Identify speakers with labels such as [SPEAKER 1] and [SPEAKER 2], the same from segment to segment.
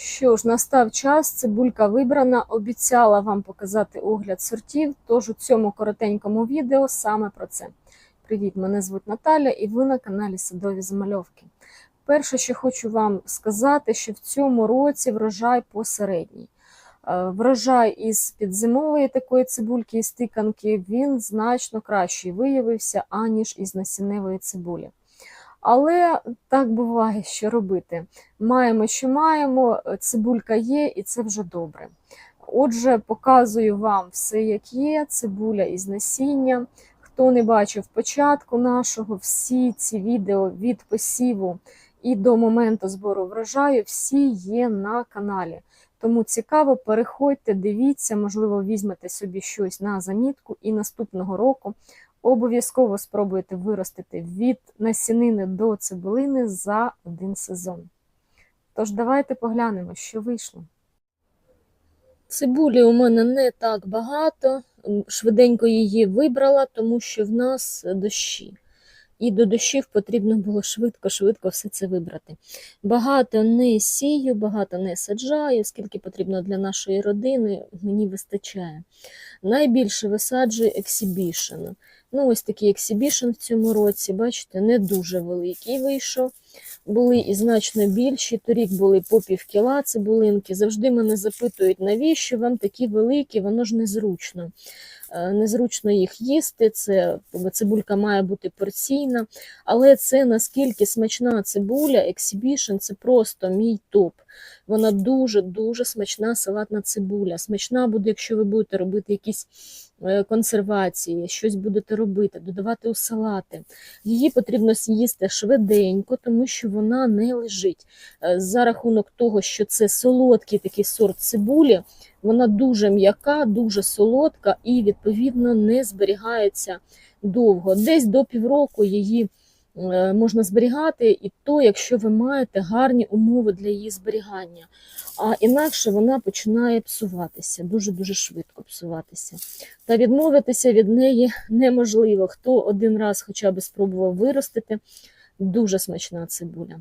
[SPEAKER 1] Що ж, настав час, цибулька вибрана, обіцяла вам показати огляд сортів, тож у цьому коротенькому відео саме про це. Привіт, мене звуть Наталя і ви на каналі Садові Замальовки. Перше, що хочу вам сказати, що в цьому році врожай посередній. Е, Врожай із підзимової такої цибульки із тиканки він значно кращий виявився, аніж із насінневої цибулі. Але так буває, що робити. Маємо, що маємо, цибулька є, і це вже добре. Отже, показую вам все, як є, цибуля із насіння. Хто не бачив початку нашого, всі ці відео від посіву і до моменту збору врожаю, всі є на каналі. Тому цікаво, переходьте, дивіться, можливо, візьмете собі щось на замітку, і наступного року обов'язково спробуйте виростити від насінини до цибулини за один сезон. Тож давайте поглянемо, що вийшло. Цибулі у мене не так багато. Швиденько її вибрала, тому що в нас дощі. І до дощів потрібно було швидко-швидко все це вибрати. Багато не сію, багато не саджаю, скільки потрібно для нашої родини, мені вистачає. Найбільше висаджую ексібішн. Ну, ось такий ексібішн в цьому році, бачите, не дуже великий вийшов. Були і значно більші. Торік були по пів кіла цибулинки. Завжди мене запитують, навіщо вам такі великі, воно ж незручно. Е, Незручно їх їсти, це цибулька має бути порційна, але це наскільки смачна цибуля, ексібішн це просто мій топ. Вона дуже-дуже смачна салатна цибуля. Смачна буде, якщо ви будете робити якісь консервації, щось будете робити, додавати у салати. Її потрібно з'їсти швиденько, тому що вона не лежить. Е, За рахунок того, що це солодкий такий сорт цибулі, вона дуже м'яка, дуже солодка і, відповідно, не зберігається довго. Десь до півроку її е, можна зберігати, і то, якщо ви маєте гарні умови для її зберігання. А інакше вона починає псуватися, дуже-дуже швидко псуватися. Та відмовитися від неї неможливо. Хто один раз хоча б спробував виростити, дуже смачна цибуля.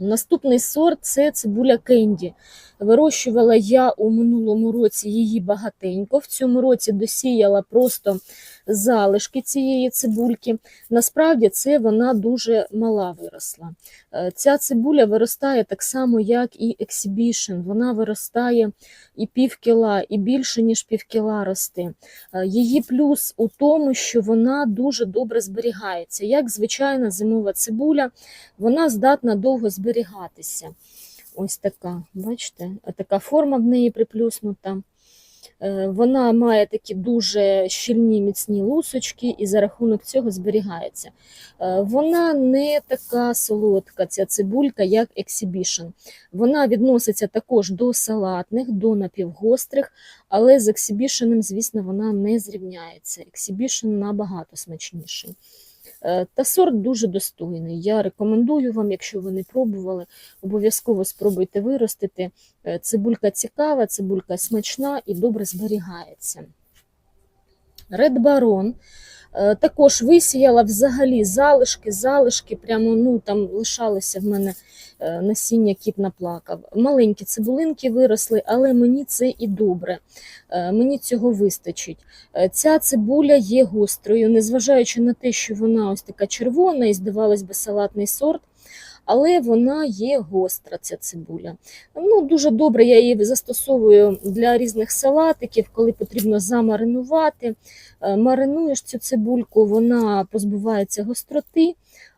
[SPEAKER 1] Наступний сорт це цибуля кенді. Вирощувала я у минулому році її багатенько. В цьому році досіяла просто залишки цієї цибульки. Насправді це вона дуже мала виросла. Е, Ця цибуля виростає так само, як і ексібішн. Вона виростає і пів кіла, і більше, ніж пів кіла росте. Е, Її плюс у тому, що вона дуже добре зберігається. Як звичайна зимова цибуля, вона здатна довго зберігатися. Ось така, бачите, така форма в неї приплюснута. Е, Вона має такі дуже щільні міцні лусочки і за рахунок цього зберігається. Е, Вона не така солодка, ця цибулька, як ексібішн. Вона відноситься також до салатних, до напівгострих, але з ексібішеном, звісно, вона не зрівняється. Ексібішн набагато смачніший. Е, Та сорт дуже достойний. Я рекомендую вам, якщо ви не пробували, обов'язково спробуйте виростити. Е, Цибулька цікава, цибулька смачна і добре зберігається. Ред Барон е, також висіяла взагалі залишки, залишки, прямо ну там лишалося в мене е, насіння кіт наплакав. Маленькі цибулинки виросли, але мені це і добре. Е, Мені цього вистачить. Ця цибуля є гострою, незважаючи на те, що вона ось така червона і, здавалось би, салатний сорт. Але вона є гостра, ця цибуля. Ну, Дуже добре я її застосовую для різних салатиків, коли потрібно замаринувати. Е, Маринуєш цю цибульку, вона позбувається гостроти,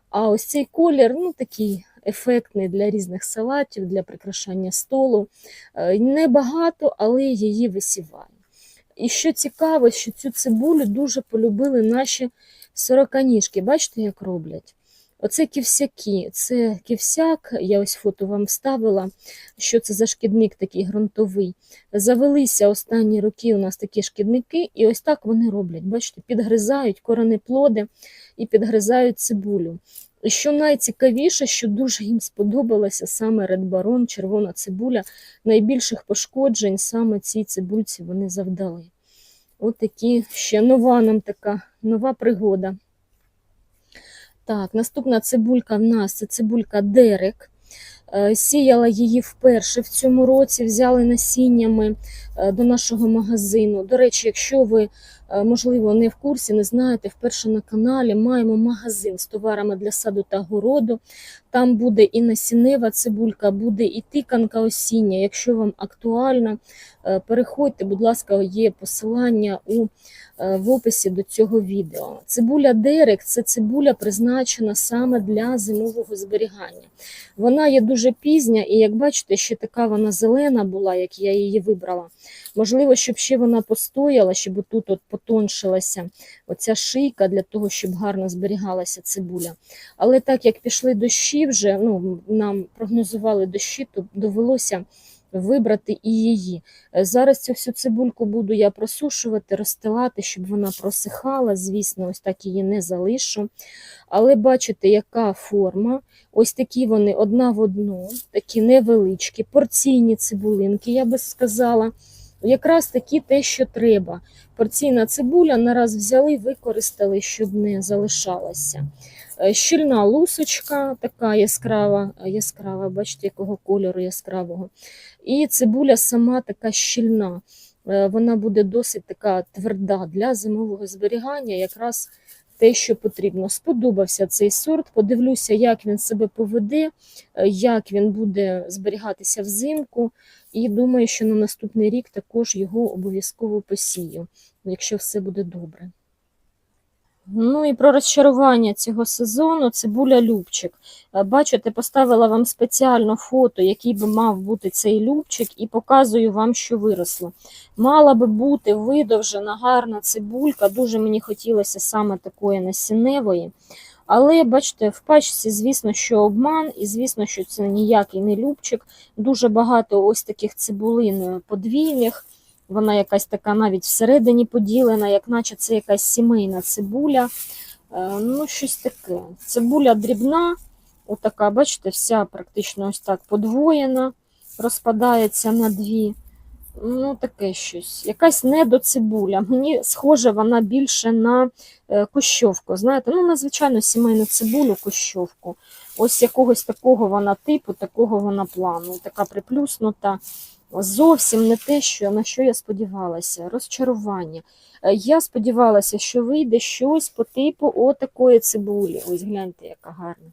[SPEAKER 1] а ось цей колір ну, такий ефектний для різних салатів, для прикрашання столу. Е, Небагато, але її висіваю. І що цікаво, що цю цибулю дуже полюбили наші сороканіжки. Бачите, як роблять? Оце ківсяки, це ківсяк, я ось фото вам вставила, що це за шкідник такий ґрунтовий. Завелися останні роки у нас такі шкідники, і ось так вони роблять. Бачите, підгризають коренеплоди і підгризають цибулю. Що найцікавіше, що дуже їм сподобалося саме Baron, червона цибуля, найбільших пошкоджень саме цій цибульці вони завдали. От такі ще нова нам така нова пригода. Так, наступна цибулька в нас це цибулька Дерек. Е, Сіяла її вперше в цьому році, взяли насіннями е, до нашого магазину. До речі, якщо ви, можливо, не в курсі, не знаєте, вперше на каналі маємо магазин з товарами для саду та городу. Там буде і насіннева цибулька, буде і тиканка осіння. Якщо вам актуально, е, переходьте, будь ласка, є посилання у, е, в описі до цього відео. Цибуля Дерек це цибуля призначена саме для зимового зберігання. Вона є дуже пізня, і як бачите, ще така вона зелена була, як я її вибрала. Можливо, щоб ще вона постояла, щоб тут от потоншилася оця шийка для того, щоб гарно зберігалася цибуля. Але так як пішли дощі вже, ну, нам прогнозували дощі, то довелося вибрати і її. Е, Зараз цю всю цибульку буду я просушувати, розстилати, щоб вона просихала. Звісно, ось так її не залишу. Але бачите, яка форма. Ось такі вони одна в одну, такі невеличкі, порційні цибулинки, я би сказала. Якраз такі те, що треба. Порційна цибуля нараз взяли, використали, щоб не залишалася. Е, Щільна лусочка, така яскрава, яскрава, бачите, якого кольору яскравого. І цибуля сама така щільна. Е, Вона буде досить така тверда для зимового зберігання, якраз те, що потрібно. Сподобався цей сорт. Подивлюся, як він себе поведе, е, як він буде зберігатися взимку. І думаю, що на наступний рік також його обов'язково посію, якщо все буде добре. Ну і про розчарування цього сезону цибуля Любчик. Е, Бачите, поставила вам спеціально фото, який би мав бути цей любчик, і показую вам, що виросло. Мала би бути видовжена гарна цибулька. Дуже мені хотілося саме такої насінневої. Але бачите, в пачці, звісно, що обман, і звісно, що це ніякий не любчик. Дуже багато ось таких цибулин е, подвійних. Вона якась така навіть всередині поділена, як наче це якась сімейна цибуля. Е, Ну, щось таке. Цибуля дрібна, отака, бачите, вся практично ось так подвоєна, розпадається на дві. Ну, таке щось. Якась недоцибуля. Мені схоже, вона більше на е, кущовку. Знаєте, ну, на звичайну сімейну цибулю кущовку. Ось якогось такого вона типу, такого вона плану. Така приплюснута. Зовсім не те, що, на що я сподівалася. Розчарування. Е, Я сподівалася, що вийде щось по типу отакої цибулі. Ось гляньте, яка гарна.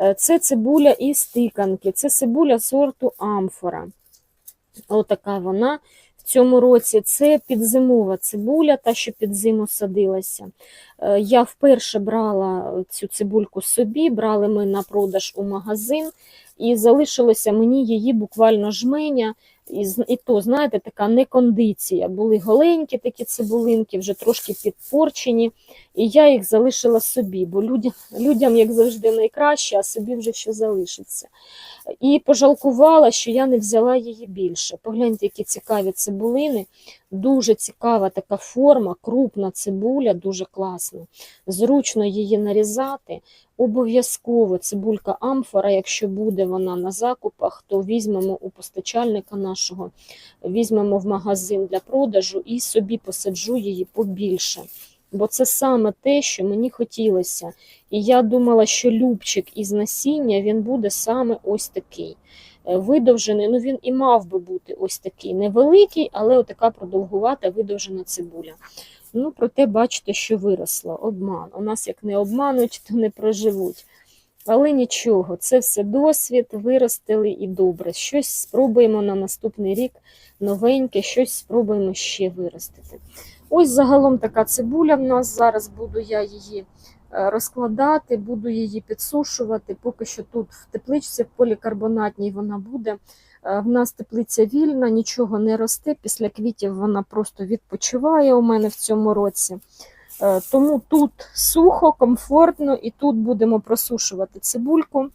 [SPEAKER 1] Е, Це цибуля із тиканки, це цибуля сорту амфора. Отака вона в цьому році. Це підзимова цибуля, та, що під зиму садилася. Е, Я вперше брала цю цибульку собі, брали ми на продаж у магазин, і залишилося мені її буквально жменя. І, і то, знаєте, така некондиція. Були голенькі такі цибулинки, вже трошки підпорчені, і я їх залишила собі, бо людям, людям як завжди, найкраще, а собі вже що залишиться. І пожалкувала, що я не взяла її більше. Погляньте, які цікаві цибулини. Дуже цікава така форма, крупна цибуля, дуже класно. Зручно її нарізати. Обов'язково цибулька амфора, якщо буде вона на закупах, то візьмемо у постачальника нашого, візьмемо в магазин для продажу і собі посаджу її побільше. Бо це саме те, що мені хотілося. І я думала, що любчик із насіння він буде саме ось такий. Е, Видовжений, ну він і мав би бути ось такий невеликий, але отака продовгувата видовжена цибуля. Ну, проте бачите, що виросло. Обман. У нас як не обмануть, то не проживуть. Але нічого, це все досвід, виростили і добре. Щось спробуємо на наступний рік новеньке, щось спробуємо ще виростити. Ось загалом така цибуля в нас. Зараз буду я її розкладати, буду її підсушувати. Поки що тут в тепличці, в полікарбонатній вона буде. Е, В нас теплиця вільна, нічого не росте. Після квітів вона просто відпочиває у мене в цьому році. Е, Тому тут сухо, комфортно, і тут будемо просушувати цибульку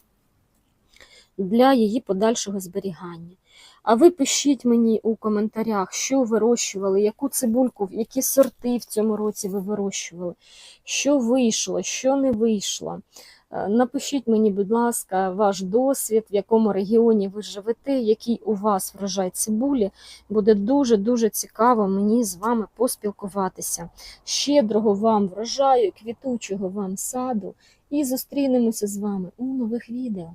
[SPEAKER 1] для її подальшого зберігання. А ви пишіть мені у коментарях, що вирощували, яку цибульку, які сорти в цьому році ви вирощували, що вийшло, що не вийшло. Е, Напишіть мені, будь ласка, ваш досвід, в якому регіоні ви живете, який у вас врожай цибулі. Буде дуже-дуже цікаво мені з вами поспілкуватися. Щедрого вам врожаю, квітучого вам саду. І зустрінемося з вами у нових відео.